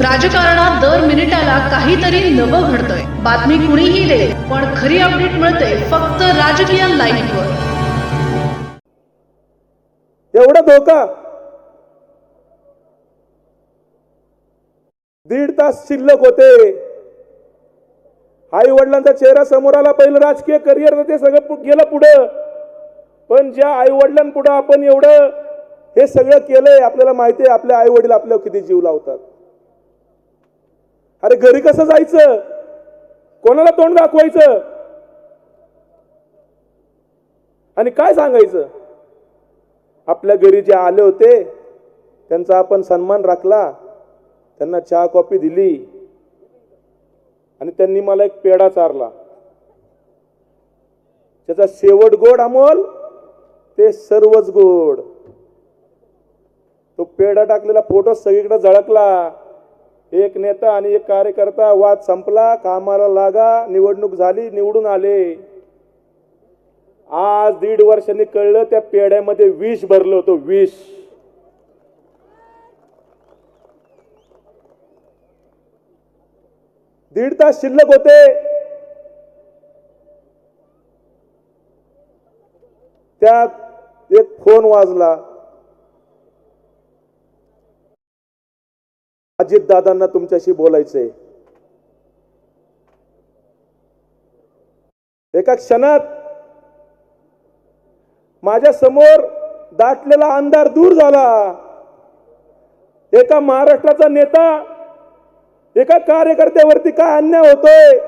राजकारणात दर मिनिटाला काहीतरी नवं घडतंय. बातमी कुणीही दे पण खरी अपडेट मिळते फक्त राजकीय लाईव्हवर एवढा धोका? दीड तास शिल्लक होते. आई वडिलांचा चेहरा समोर आला पहिलं राजकीय करिअर ते सगळं गेलं पुढं. पण ज्या आई वडिलांपुढं आपण एवढं हे सगळं केलंय आपल्याला माहिती आहे आपले आई वडील आपल्यावर किती जीव लावतात. अरे घरी कसं जायचं? कोणाला तोंड दाखवायचं? आणि काय सांगायचं? आपल्या घरी जे आले होते त्यांचा आपण सन्मान राखला. त्यांना चहा कॉफी दिली. आणि त्यांनी मला एक पेढा चारला. त्याचा शेवट गोड अमोल ते सर्वच गोड. तो पेढा टाकलेला फोटो सगळीकडे झळकला. एक नेता आणि एक कार्यकर्ता वाद संपला कामाला लागा निवडणूक झाली निवडून आले. आज दीड वर्षांनी कळलं त्या पेढ्यामध्ये विष भरलं होतं विष. दीड तास शिल्लक होते. त्यात एक फोन वाजला. अजित दादांना तुमच्याशी बोलायचंय. एका क्षणात माझ्यासमोर दाटलेला अंधार दूर झाला. एका महाराष्ट्राचा नेता एका कार्यकर्त्यावरती काय अन्याय होतोय?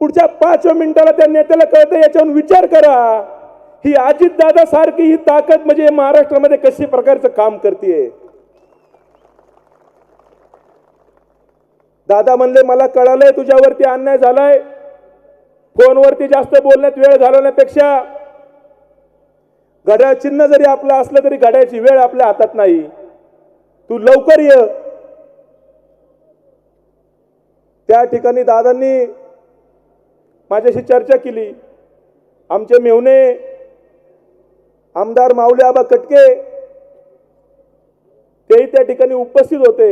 पुढच्या पाच मिनिटाला त्या नेत्याला कळतं याच्यावर विचार करा. ही अजितदादा सारखी ही ताकद म्हणजे महाराष्ट्रामध्ये कशी प्रकारचं काम करते दादा म्हणले मला कळालंय तुझ्यावरती अन्याय झालाय. फोनवरती जास्त बोलण्यात वेळ घालवण्यापेक्षा घड्याळ चिन्ह जरी आपलं असलं तरी घड्याळची वेळ आपल्या हातात नाही. तू लवकर ये. त्या ठिकाणी दादांनी माझ्याशी चर्चा केली. आमचे मेहुणे आमदार माऊली आबा कटके तेही त्या ठिकाणी उपस्थित होते.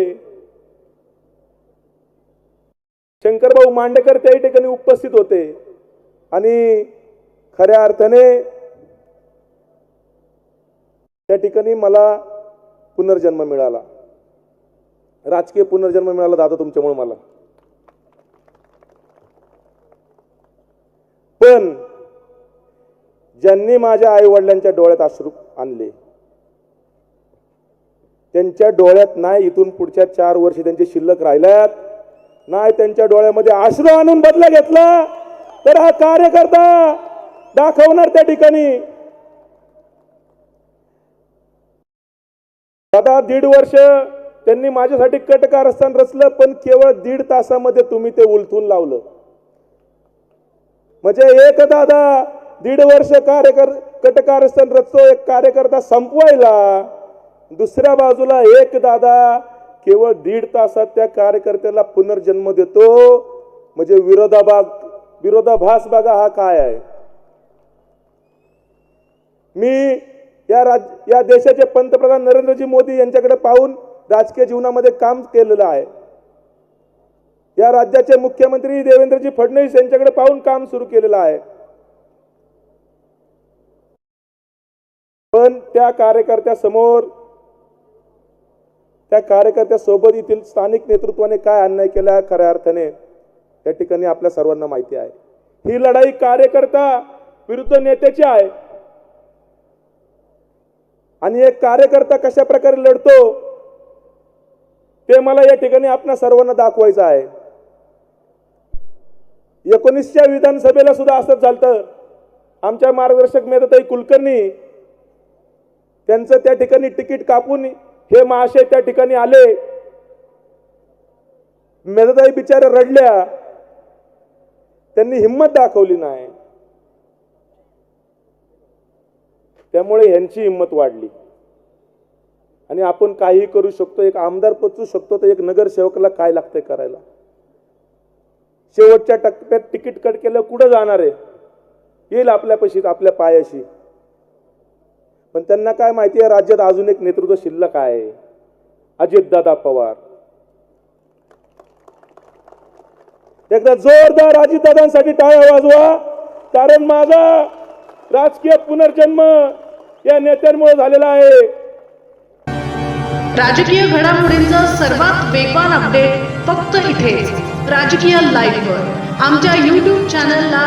शंकरभाऊ मांडेकर त्याही ठिकाणी उपस्थित होते. आणि खऱ्या अर्थाने त्या ठिकाणी मला पुनर्जन्म मिळाला. राजकीय पुनर्जन्म मिळाला दादा तुमच्यामुळे मला. पण ज्यांनी माझ्या आई वडिलांच्या डोळ्यात अश्रू आणले त्यांच्या डोळ्यात नाही इथून पुढच्या चार वर्ष त्यांचे शिल्लक राहिल्यात. नाही त्यांच्या डोळ्यामध्ये आश्रू आणून बदला घेतला तर हा कार्यकर्ता दाखवणार त्या ठिकाणी. दादा दीड वर्ष त्यांनी माझ्यासाठी कटकारस्थान रचलं पण केवळ दीड तासामध्ये तुम्ही ते उलथून लावलं. म्हणजे एक दादा दीड वर्ष कार्यकर कटकारस्थान रचतो एक कार्यकर्ता संपवायला दुसऱ्या बाजूला एक दादा केवळ दीड तासात त्या कार्यकर्त्याला पुनर्जन्म देतो. म्हणजे विरोधाभाग विरोधाभास बघा हा काय आहे. मी या राज या देशाचे पंतप्रधान नरेंद्रजी मोदी यांच्याकडे पाहून राजकीय जीवनामध्ये काम केलेलं आहे. या राज्याचे मुख्यमंत्री देवेंद्रजी फडणवीस यांच्याकडे पाहून काम सुरू केलेलं आहे. पण त्या कार्यकर्त्यासमोर त्या कार्यकर्त्यासोबत येथील स्थानिक नेतृत्वाने काय अन्याय केला आहे खऱ्या अर्थाने त्या ठिकाणी आपल्या सर्वांना माहिती आहे. ही लढाई कार्यकर्ता विरुद्ध नेत्याची आहे. आणि एक कार्यकर्ता कशा प्रकारे लढतो ते मला या ठिकाणी आपल्या सर्वांना दाखवायचं आहे. एकोणीसच्या विधानसभेला सुद्धा असंच झालं आमच्या मार्गदर्शक मेधताई कुलकर्णी त्यांचं त्या ठिकाणी तिकीट कापून हे महाशय त्या ठिकाणी आले. मेधाताई बिचाऱ्या रडल्या. त्यांनी हिंमत दाखवली नाही. त्यामुळे ह्यांची हिंमत वाढली. आणि आपण काही करू शकतो एक आमदार पचू शकतो तर एक नगरसेवकाला काय लागतंय करायला? शेवटच्या टप्प्यात तिकीट कट केलं कुठं जाणार आहे? येईल आपल्यापाशी आपल्या पायाशी. पण त्यांना काय माहिती आहे राज्यात अजून एक नेतृत्व शिल्लक आहे. अजितदादा पवार. एकदा जोरदार अजितदादांसाठी टाळ्या वाजवा. कारण माझा राजकीय पुनर्जन्म या नेत्यांमुळे झालेला आहे. राजकीय घडामोडींचं सर्वात वेगवान अपडेट फक्त इथे राजकीय लाईव्ह आमच्या यूट्यूब चॅनलला